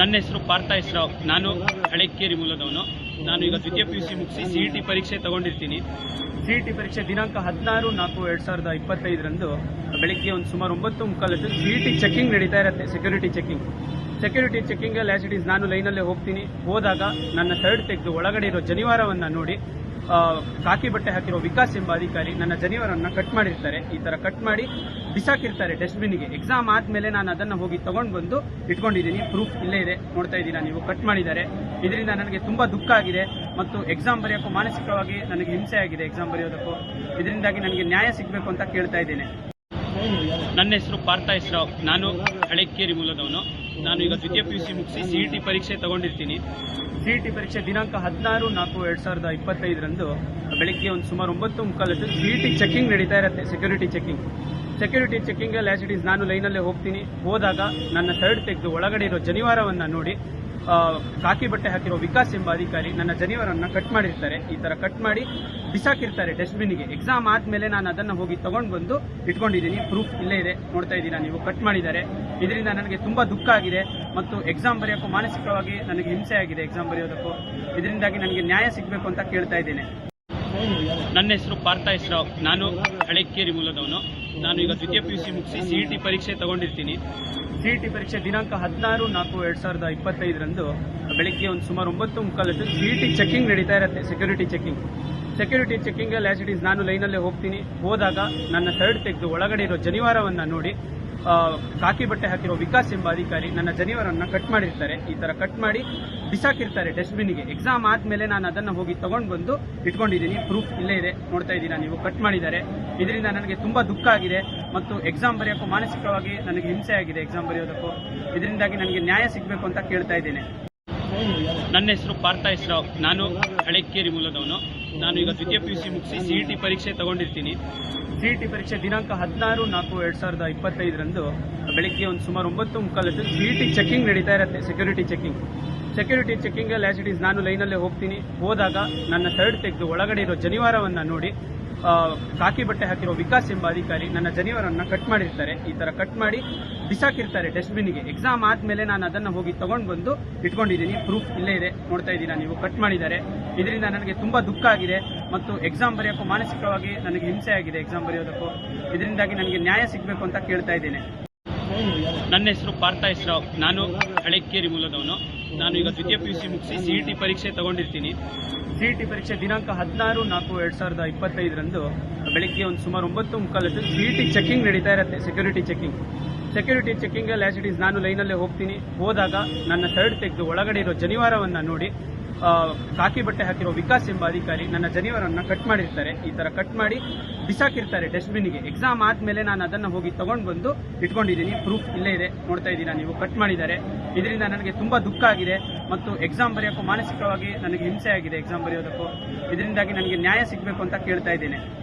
ನನ್ನ ಹೆಸರು ಪಾರ್ಥ ಇಸ್ರಾವ್ ನಾನು ಹಳೆಕೇರಿ ಮೂಲದವನು. ನಾನು ಈಗ ದ್ವಿತೀಯ ಪಿ ಯು ಸಿ ಮುಗಿಸಿ ಸಿ ಇ ಟಿ ಪರೀಕ್ಷೆ ತಗೊಂಡಿರ್ತೀನಿ. ಸಿ ಇ ಟಿ ಪರೀಕ್ಷೆ ದಿನಾಂಕ ಹದಿನಾರು ನಾಲ್ಕು ಎರಡು ಸಾವಿರದ ಇಪ್ಪತ್ತೈದರಂದು ಬೆಳಿಗ್ಗೆ ಒಂದು ಸುಮಾರು ಒಂಬತ್ತು ಮುಕ್ಕಾಲಷ್ಟು ಸಿ ಇ ಟಿ ಚೆಕಿಂಗ್ ನಡೀತಾ ಇರುತ್ತೆ ಸೆಕ್ಯೂರಿಟಿ ಚೆಕಿಂಗ್ ಸೆಕ್ಯೂರಿಟಿ ಚೆಕಿಂಗಲ್ಲಿ ಆ್ಯಸ್ ಇಟ್ ಈಸ್ ನಾನು ಲೈನಲ್ಲೇ ಹೋಗ್ತೀನಿ. ಹೋದಾಗ ನನ್ನ ಥರ್ಡ್ ತೆಗೆದು ಒಳಗಡೆ ಇರೋ ಜನಿವಾರವನ್ನು ನೋಡಿ ಕಾಕಿ ಬಟ್ಟೆ ಹಾಕಿರೋ ವಿಕಾಸ್ ಎಂಬ ಅಧಿಕಾರಿ ನನ್ನ ಜನಿವಾರನ್ನ ಕಟ್ ಮಾಡಿರ್ತಾರೆ. ಈ ತರ ಕಟ್ ಮಾಡಿ ಬಿಸಾಕಿರ್ತಾರೆ ಡಸ್ಟ್ಬಿನ್ಗೆ ಎಕ್ಸಾಮ್ ಆದ್ಮೇಲೆ ನಾನು ಅದನ್ನ ಹೋಗಿ ತಗೊಂಡು ಬಂದು ಇಟ್ಕೊಂಡಿದ್ದೀನಿ. ಪ್ರೂಫ್ ಇಲ್ಲೇ ಇದೆ. ನೋಡ್ತಾ ಇದ್ದೀರಾ ನೀವು? ಕಟ್ ಮಾಡಿದ್ದಾರೆ. ಇದರಿಂದ ನನಗೆ ತುಂಬಾ ದುಃಖ ಆಗಿದೆ. ಮತ್ತು ಎಕ್ಸಾಮ್ ಬರೆಯೋಕ್ಕೂ ಮಾನಸಿಕವಾಗಿ ನನಗೆ ಹಿಂಸೆ ಆಗಿದೆ ಎಕ್ಸಾಮ್ ಬರೆಯೋದಕ್ಕೂ. ಇದರಿಂದಾಗಿ ನನಗೆ ನ್ಯಾಯ ಸಿಗಬೇಕು ಅಂತ ಕೇಳ್ತಾ ಇದ್ದೇನೆ. ನನ್ನ ಹೆಸರು ಪಾರ್ಥ ಇಸ್ರಾವ್ ನಾನು ಹಳೆಕೇರಿ ಮೂಲದವನು. ನಾನು ಈಗ ದ್ವಿತೀಯ ಪಿ ಯು ಸಿ ಮುಗಿಸಿ ಸಿ ಇ ಟಿ ಪರೀಕ್ಷೆ ತಗೊಂಡಿರ್ತೀನಿ. ಸಿ ಇ ಟಿ ಪರೀಕ್ಷೆ ದಿನಾಂಕ ಹದಿನಾರು ನಾಲ್ಕು ಎರಡು ಸಾವಿರದ ಇಪ್ಪತ್ತೈದರಂದು ಬೆಳಿಗ್ಗೆ ಒಂದು ಸುಮಾರು ಒಂಬತ್ತು ಮುಕ್ಕಾಲಷ್ಟು ಸಿ ಇ ಟಿ ಚೆಕಿಂಗ್ ನಡೀತಾ ಇರುತ್ತೆ ಸೆಕ್ಯೂರಿಟಿ ಚೆಕಿಂಗ್ ಸೆಕ್ಯೂರಿಟಿ ಚೆಕ್ಕಿಂಗಲ್ಲಿ ಆ್ಯಸ್ ಇಟ್ ಈಸ್ ನಾನು ಲೈನಲ್ಲೇ ಹೋಗ್ತೀನಿ. ಹೋದಾಗ ನನ್ನ ಥರ್ಡ್ ತೆಗೆದು ಒಳಗಡೆ ಇರೋ ಜನಿವಾರವನ್ನು ನೋಡಿ ಕಾಕಿ ಬಟ್ಟೆ ಹಾಕಿರೋ ವಿಕಾಸ್ ಎಂಬ ಅಧಿಕಾರಿ ನನ್ನ ಜನಿವಾರನ್ನ ಕಟ್ ಮಾಡಿರ್ತಾರೆ. ಈ ತರ ಕಟ್ ಮಾಡಿ ಬಿಸಾಕಿರ್ತಾರೆ ಡಸ್ಟ್ಬಿನ್ಗೆ ಎಕ್ಸಾಮ್ ಆದ್ಮೇಲೆ ನಾನು ಅದನ್ನ ಹೋಗಿ ತಗೊಂಡು ಬಂದು ಇಟ್ಕೊಂಡಿದ್ದೀನಿ. ಪ್ರೂಫ್ ಇಲ್ಲೇ ಇದೆ. ನೋಡ್ತಾ ಇದ್ದೀರಾ ನೀವು? ಕಟ್ ಮಾಡಿದ್ದಾರೆ. ಇದರಿಂದ ನನಗೆ ತುಂಬಾ ದುಃಖ ಆಗಿದೆ. ಮತ್ತು ಎಕ್ಸಾಮ್ ಬರೆಯೋಕ್ಕೂ ಮಾನಸಿಕವಾಗಿ ನನಗೆ ಹಿಂಸೆ ಆಗಿದೆ ಎಕ್ಸಾಮ್ ಬರೆಯೋದಕ್ಕೂ. ಇದರಿಂದಾಗಿ ನನಗೆ ನ್ಯಾಯ ಸಿಗಬೇಕು ಅಂತ ಕೇಳ್ತಾ ಇದ್ದೇನೆ. ನನ್ನ ಹೆಸರು ಪಾರ್ಥ ಇಸ್ರಾವ್ ನಾನು ಹಳೆಕೇರಿ ಮೂಲದವನು. ನಾನು ಈಗ ದ್ವಿತೀಯ ಪಿ ಯು ಸಿ ಮುಗಿಸಿ ಸಿ ಇ ಟಿ ಪರೀಕ್ಷೆ ತಗೊಂಡಿರ್ತೀನಿ. ಸಿ ಇ ಟಿ ಪರೀಕ್ಷೆ ದಿನಾಂಕ ಹದಿನಾರು ನಾಲ್ಕು ಎರಡು ಸಾವಿರದ ಇಪ್ಪತ್ತೈದರಂದು ಬೆಳಿಗ್ಗೆ ಒಂದು ಸುಮಾರು ಒಂಬತ್ತು ಮುಕ್ಕಾಲಷ್ಟು ಸಿ ಇ ಟಿ ಚೆಕಿಂಗ್ ನಡೀತಾ ಇರುತ್ತೆ ಸೆಕ್ಯೂರಿಟಿ ಚೆಕಿಂಗ್ ಸೆಕ್ಯೂರಿಟಿ ಚೆಕಿಂಗಲ್ಲಿ ಆ್ಯಸ್ ಇಟ್ ಈಸ್ ನಾನು ಲೈನಲ್ಲೇ ಹೋಗ್ತೀನಿ. ಹೋದಾಗ ನನ್ನ ಶರ್ಟ್ ತೆಗೆದು ಒಳಗಡೆ ಇರೋ ಜನಿವಾರವನ್ನು ನೋಡಿ ಕಾಕಿ ಬಟ್ಟೆ ಹಾಕಿರೋ ವಿಕಾಸ್ ಎಂಬ ಅಧಿಕಾರಿ ನನ್ನ ಜನಿವಾರವನ್ನು ಕಟ್ ಮಾಡಿರ್ತಾರೆ. ಈ ತರ ಕಟ್ ಮಾಡಿ ಬಿಸಾಕಿರ್ತಾರೆ ಡಸ್ಟ್ಬಿನ್ಗೆ ಎಕ್ಸಾಮ್ ಆದ್ಮೇಲೆ ನಾನು ಅದನ್ನ ಹೋಗಿ ತಗೊಂಡು ಬಂದು ಇಟ್ಕೊಂಡಿದ್ದೀನಿ. ಪ್ರೂಫ್ ಇಲ್ಲೇ ಇದೆ. ನೋಡ್ತಾ ಇದ್ದೀರಾ ನೀವು. ಕಟ್ ಮಾಡಿದ್ದಾರೆ. ಇದರಿಂದ ನನಗೆ ತುಂಬಾ ದುಃಖ ಆಗಿದೆ ಮತ್ತು ಎಕ್ಸಾಮ್ ಬರೆಯೋಕ್ಕೂ ಮಾನಸಿಕವಾಗಿ ನನಗೆ ಹಿಂಸೆ ಆಗಿದೆ ಎಕ್ಸಾಮ್ ಬರೆಯೋದಕ್ಕೂ. ಇದರಿಂದಾಗಿ ನನಗೆ ನ್ಯಾಯ ಸಿಗಬೇಕು ಅಂತ ಕೇಳ್ತಾ ಇದ್ದೇನೆ. ನನ್ನ ಹೆಸರು ಪಾರ್ಥ ಇಸ್ರಾವ್ ನಾನು ಹಳೆಕೇರಿ ಮೂಲದವನು. ನಾನು ಈಗ ದ್ವಿತೀಯ ಪಿ ಯು ಸಿ ಮುಗಿಸಿ ಸಿ ಇ ಟಿ ಪರೀಕ್ಷೆ ತಗೊಂಡಿರ್ತೀನಿ. ಸಿ ಇ ಟಿ ಪರೀಕ್ಷೆ ದಿನಾಂಕ ಹದಿನಾರು ನಾಲ್ಕು ಎರಡು ಸಾವಿರದ ಇಪ್ಪತ್ತೈದರಂದು ಬೆಳಿಗ್ಗೆ ಒಂದು ಸುಮಾರು ಒಂಬತ್ತು ಮುಕ್ಕಾಲಷ್ಟು ಸಿ ಇ ಟಿ ಚೆಕಿಂಗ್ ನಡೀತಾ ಇರುತ್ತೆ ಸೆಕ್ಯೂರಿಟಿ ಚೆಕಿಂಗ್ ಸೆಕ್ಯೂರಿಟಿ ಚೆಕಿಂಗಲ್ಲಿ ಆ್ಯಸ್ ಇಟ್ ಈಸ್ ನಾನು ಲೈನಲ್ಲೇ ಹೋಗ್ತೀನಿ. ಹೋದಾಗ ನನ್ನ ಥರ್ಡ್ ತೆಗೆದು ಒಳಗಡೆ ಇರೋ ಜನಿವಾರವನ್ನು ನೋಡಿ ಕಾಕಿ ಬಟ್ಟೆ ಹಾಕಿರೋ ವಿಕಾಸ್ ಎಂಬ ಅಧಿಕಾರಿ ನನ್ನ ಜನಿವರನ್ನು ಕಟ್ ಮಾಡಿರ್ತಾರೆ. ಈ ತರ ಕಟ್ ಮಾಡಿ ಬಿಸಾಕಿರ್ತಾರೆ ಡಸ್ಟ್ಬಿನ್ಗೆ ಎಕ್ಸಾಮ್ ಆದ್ಮೇಲೆ ನಾನು ಅದನ್ನ ಹೋಗಿ ತಗೊಂಡು ಬಂದು ಇಟ್ಕೊಂಡಿದ್ದೀನಿ. ಪ್ರೂಫ್ ಇಲ್ಲೇ ಇದೆ. ನೋಡ್ತಾ ಇದ್ದೀರಾ ನೀವು? ಕಟ್ ಮಾಡಿದ್ದಾರೆ. ಇದರಿಂದ ನನಗೆ ತುಂಬಾ ದುಃಖ ಆಗಿದೆ. ಮತ್ತು ಎಕ್ಸಾಮ್ ಬರೆಯೋಕ್ಕೂ ಮಾನಸಿಕವಾಗಿ ನನಗೆ ಹಿಂಸೆ ಆಗಿದೆ ಎಕ್ಸಾಮ್ ಬರೆಯೋದಕ್ಕೂ. ಇದರಿಂದಾಗಿ ನನಗೆ ನ್ಯಾಯ ಸಿಗಬೇಕು ಅಂತ ಕೇಳ್ತಾ ಇದ್ದೇನೆ. ನನ್ನ ಹೆಸರು ಪಾರ್ಥ ಇಸ್ರಾವ್. ನಾನು ಹಳೆಕೇರಿ ಮೂಲದವನು. ನಾನು ಈಗ ದ್ವಿತೀಯ ಪಿ ಯು ಸಿ ಮುಗಿಸಿ ಸಿ ಇ ಟಿ ಪರೀಕ್ಷೆ ತಗೊಂಡಿರ್ತೀನಿ. ಸಿ ಇ ಟಿ ಪರೀಕ್ಷೆ ದಿನಾಂಕ ಹದಿನಾರು ನಾಲ್ಕು ಎರಡು ಸಾವಿರದ ಇಪ್ಪತ್ತೈದರಂದು ಬೆಳಿಗ್ಗೆ ಒಂದು ಸುಮಾರು ಒಂಬತ್ತು ಮುಕ್ಕಾಲತ್ತು ಸಿ ಇ ಟಿ ಚೆಕಿಂಗ್ ನಡೀತಾ ಇರುತ್ತೆ ಸೆಕ್ಯೂರಿಟಿ ಚೆಕಿಂಗ್ ಸೆಕ್ಯೂರಿಟಿ ಚೆಕಿಂಗಲ್ಲಿ ಆ್ಯಸ್ ಇಟ್ ಈಸ್ ನಾನು ಲೈನಲ್ಲೇ ಹೋಗ್ತೀನಿ. ಹೋದಾಗ ನನ್ನ ಥರ್ಡ್ ತೆಗೆದು ಒಳಗಡೆ ಇರೋ ಜನಿವಾರವನ್ನು ನೋಡಿ ಕಾಕಿ ಬಟ್ಟೆ ಹಾಕಿರೋ ವಿಕಾಸ್ ಎಂಬ ಅಧಿಕಾರಿ ನನ್ನ ಜನಿವರನ್ನು ಕಟ್ ಮಾಡಿರ್ತಾರೆ. ಈ ತರ ಕಟ್ ಮಾಡಿ ಬಿಸಾಕಿರ್ತಾರೆ ಡಸ್ಟ್ಬಿನ್ಗೆ ಎಕ್ಸಾಮ್ ಆದ್ಮೇಲೆ ನಾನು ಅದನ್ನ ಹೋಗಿ ತಗೊಂಡು ಬಂದು ಇಟ್ಕೊಂಡಿದ್ದೀನಿ. ಪ್ರೂಫ್ ಇಲ್ಲೇ ಇದೆ. ನೋಡ್ತಾ ಇದ್ದೀರಾ ನೀವು? ಕಟ್ ಮಾಡಿದ್ದಾರೆ. ಇದರಿಂದ ನನಗೆ ತುಂಬಾ ದುಃಖ ಆಗಿದೆ. ಮತ್ತು ಎಕ್ಸಾಮ್ ಬರೆಯೋಕ್ಕೂ ಮಾನಸಿಕವಾಗಿ ನನಗೆ ಹಿಂಸೆ ಆಗಿದೆ ಎಕ್ಸಾಮ್ ಬರೆಯೋದಕ್ಕೂ. ಇದರಿಂದಾಗಿ ನನಗೆ ನ್ಯಾಯ ಸಿಗಬೇಕು ಅಂತ ಕೇಳ್ತಾ ಇದ್ದೇನೆ.